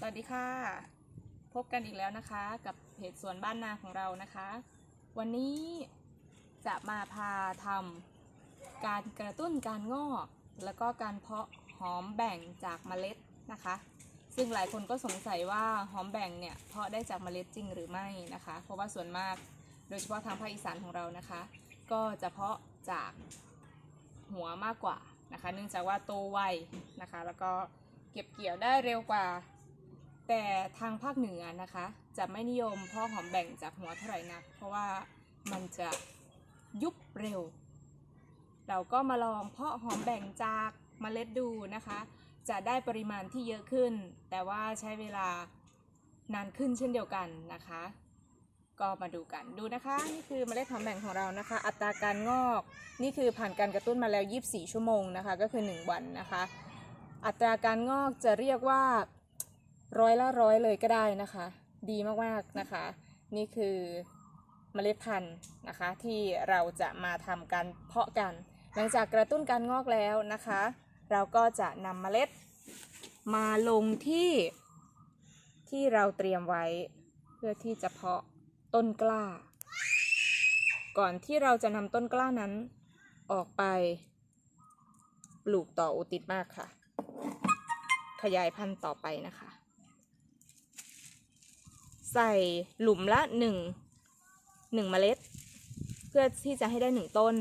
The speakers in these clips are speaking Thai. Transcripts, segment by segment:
สวัสดีค่ะ พบกันอีกแล้วนะคะกับเพจสวนบ้านนาของเรานะคะ วันนี้จะมาพาทำการกระตุ้นการงอก แล้วก็การเพาะหอมแบ่งจากเมล็ดนะคะ ซึ่งหลายคนก็สงสัยว่าหอมแบ่งเนี่ยเพาะได้จากเมล็ดจริงหรือไม่นะคะ เพราะว่าส่วนมากโดยเฉพาะทางภาคอีสานของเรานะคะ ก็จะเพาะจากหัวมากกว่านะคะ เนื่องจากว่าโตไวนะคะ แล้วก็เก็บเกี่ยวได้เร็วกว่า แต่ทางภาคเหนือนะคะ จะไม่นิยมเพาะหอมแบ่งจากหัวเท่าไหร่นัก เพราะว่ามันจะยุบเร็ว เราก็มาลองเพาะหอมแบ่งจากเมล็ดดูนะคะ จะได้ปริมาณที่เยอะขึ้น แต่ว่าใช้เวลานานขึ้นเช่นเดียวกันนะคะ ก็มาดูกันดูนะคะ นี่คือเมล็ดหอมแบ่งของเรานะคะ อัตราการงอก นี่คือผ่านการกระตุ้นมาแล้ว 24 ชั่วโมงนะคะ ก็คือ 1 วันนะคะ อัตราการงอกจะเรียกว่า ร้อยละร้อยเลยก็ได้นะคะ ดีมากๆนะคะ นี่คือเมล็ดพันธุ์นะคะที่เราจะมาทำการเพาะกัน หลังจากกระตุ้นการงอกแล้วนะคะ เราก็จะนำเมล็ดมาลงที่ที่เราเตรียมไว้ เพื่อที่จะเพาะต้นกล้า ก่อนที่เราจะนำต้นกล้านั้นออกไปปลูกต่ออุติดมากค่ะ ขยายพันธุ์ต่อไปนะคะ ใส่หลุมละหนึ่งหนึ่งเมล็ด เพื่อที่จะให้ได้หนึ่งต้น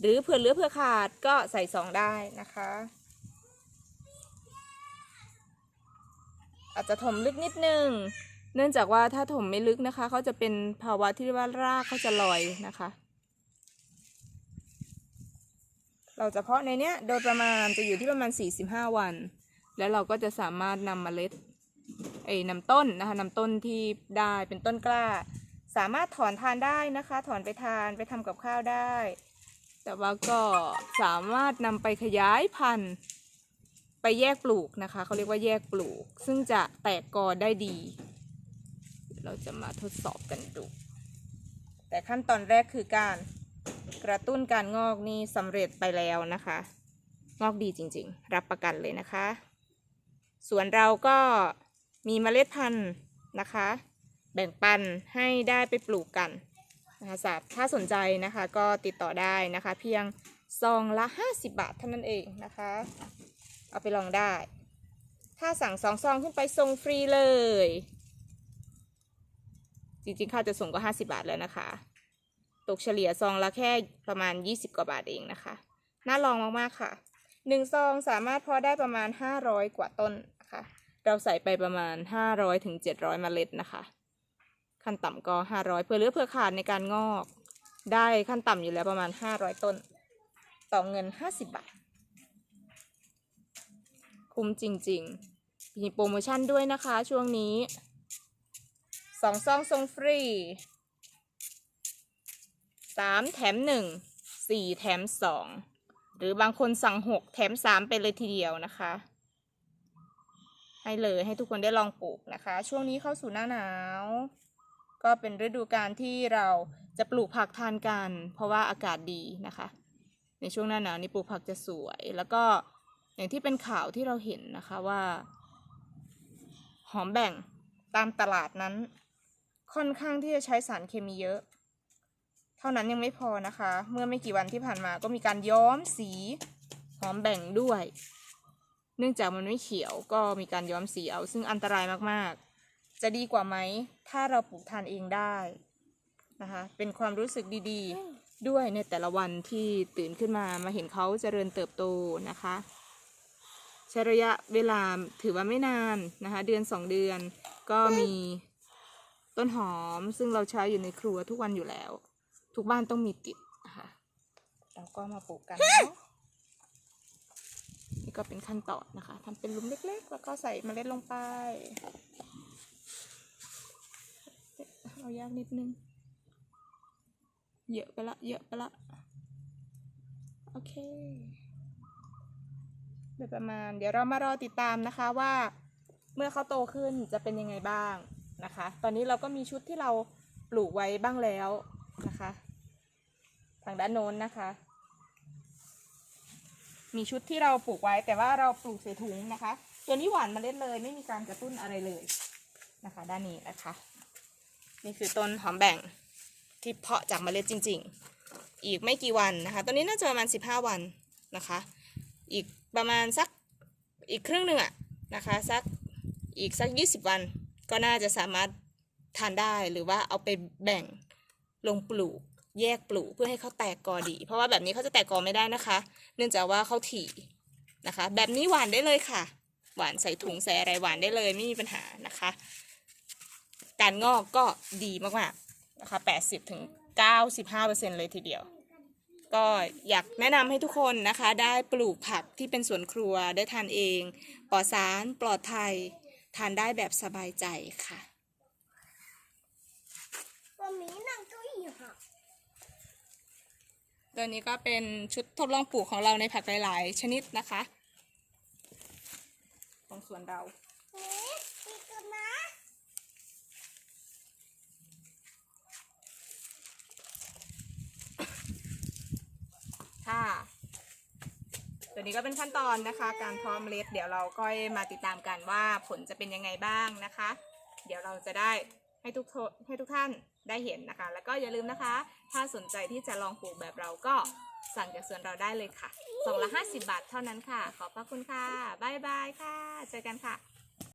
หรือเผื่อเหลือเผื่อขาดก็ใส่สองได้นะคะ อาจจะถมลึกนิดนึง เนื่องจากว่าถ้าถมไม่ลึกนะคะเขาจะเป็นภาวะที่เรียกว่ารากเขาจะลอยนะคะ เราจะเพาะในเนี้ยโดยประมาณจะอยู่ที่ประมาณ 45 วัน แล้วเราก็จะสามารถนำเมล็ด เอ้ยนำต้นนะคะนำต้นที่ได้เป็นต้นกล้า สามารถถอนทานได้นะคะ ถอนไปทานไปทำกับข้าวได้ แต่ว่าก็สามารถนำไปขยายพันธุ์ ไปแยกปลูกนะคะเขาเรียกว่าแยกปลูก ซึ่งจะแตกกอได้ดี เราจะมาทดสอบกันดู แต่ขั้นตอนแรกคือการกระตุ้นการงอกนี่สำเร็จไปแล้วนะคะ งอกดีจริงๆ รับประกันเลยนะคะส่วนเราก็ มีเมล็ดพันธุ์นะคะ แบ่งปันให้ได้ไปปลูกกันนะคะสาถ้าสนใจนะคะก็ติดต่อได้นะคะ เพียงซองละ 50 บาทเท่านั้นเองนะคะ เอาไปลองได้ ถ้าสั่งสองซองขึ้นไปส่งฟรีเลย จริงๆ ค่าจะส่งก็ 50 บาทแล้วนะคะ ตกเฉลี่ยซองละแค่ประมาณ 20 กว่าบาทเองนะคะ น่าลองมากๆค่ะหนึ่งซองสามารถพาะได้ประมาณ 500 กว่าต้นนะคะ เราใส่ไปประมาณ 500ถึง700เมล็ดนะคะ ขั้นต่ำก็ 500 เพื่อเลือเพื่อขาดในการงอก ได้ขั้นต่ำอยู่แล้วประมาณ 500 ต้น ต่อเงิน 50 บาท คุ้มจริง ๆ มีโปรโมชั่นด้วยนะคะช่วงนี้สองซองส่งฟรีสามแถมหนึ่งสี่แถมสองหรือบางคนสั่งหกแถมสามไปเลยทีเดียวนะคะ ให้เลยให้ทุกคนได้ลองปลูกนะคะ ช่วงนี้เข้าสู่หน้าหนาว ก็เป็นฤดูกาลที่เราจะปลูกผักทานกัน เพราะว่าอากาศดีนะคะ ในช่วงหน้าหนาวนี่ปลูกผักจะสวย แล้วก็อย่างที่เป็นข่าวที่เราเห็นนะคะว่า หอมแบ่งตามตลาดนั้น ค่อนข้างที่จะใช้สารเคมีเยอะ เท่านั้นยังไม่พอนะคะ เมื่อไม่กี่วันที่ผ่านมาก็มีการย้อมสีหอมแบ่งด้วย เนื่องจากมันไม่เขียวก็มีการย้อมสีเอา ซึ่งอันตรายมากๆ จะดีกว่าไหม ถ้าเราปลูกทานเองได้นะคะ เป็นความรู้สึกดีๆ ด้วยในแต่ละวันที่ตื่นขึ้นมามาเห็นเขาเจริญเติบโตนะคะใช้ระยะเวลาถือว่าไม่นานนะคะ เดือนสองเดือนก็มีต้นหอมซึ่งเราใช้อยู่ในครัวทุกวันอยู่แล้ว ทุกบ้านต้องมีติดนะคะเราก็มาปลูกกันเนาะ ก็เป็นขั้นตอนนะคะทำเป็นลุมเล็กๆ แล้วก็ใส่เมล็ดลงไปเอายากนิดนึง เยอะไปละ เยอะไปละ โอเคโดยประมาณ เดี๋ยวเรามารอติดตามนะคะว่า เมื่อเขาโตขึ้นจะเป็นยังไงบ้างนะคะ ตอนนี้เราก็มีชุดที่เราปลูกไว้บ้างแล้วนะคะ ทางด้านโน้นนะคะ มีชุดที่เราปลูกไว้ แต่ว่าเราปลูกใส่ถุงนะคะ ตัวนี้หวานเมล็ดเลย ไม่มีการกระตุ้นอะไรเลยนะคะ ด้านนี้นะคะ นี่คือต้นหอมแบ่งที่เพาะจากมเมล็ดจริง ๆ อีกไม่กี่วันนะคะตัวนี้น่าจะประมาณ 15 วันนะคะ อีกประมาณสักอีกครึ่งหนึ่งอะนะคะสักอีกสัก 20 วันก็น่าจะสามารถทานได้หรือว่าเอาไปแบ่งลงปลูก แยกปลูกเพื่อให้เขาแตกกอดี เพราะว่าแบบนี้เขาจะแตกกอไม่ได้นะคะ เนื่องจากว่าเขาถี่นะคะ แบบนี้หวานได้เลยค่ะ หวานใส่ถุงใส่อะไรหวานได้เลยไม่มีปัญหานะคะ การงอกก็ดีมากๆนะคะ80ถึง95%เลยทีเดียว ก็อยากแนะนำให้ทุกคนนะคะ ได้ปลูกผักที่เป็นสวนครัวได้ทานเอง ปลอดสารปลอดภัยทานได้แบบสบายใจค่ะวันนี้นั่ง ตัวนี้ก็เป็นชุดทดลองปลูกของเราในผักหลาย ๆ ชนิดนะคะของสวนเราค่ะ ตัวนี้ก็เป็นขั้นตอนนะคะ การเพาะเมล็ด เดี๋ยวเราก็มาติดตามกันว่าผลจะเป็นยังไงบ้างนะคะ เดี๋ยวเราจะได้ ให้ทุกทให้ทุกท่านได้เห็นนะคะ แล้วก็อย่าลืมนะคะ ถ้าสนใจที่จะลองปลูกแบบเราก็สั่งจากสวนเราได้เลยค่ะสองละ50บาทเท่านั้นค่ะ ขอบพระคุณค่ะ บ๊ายบายค่ะ เจอกันค่ะ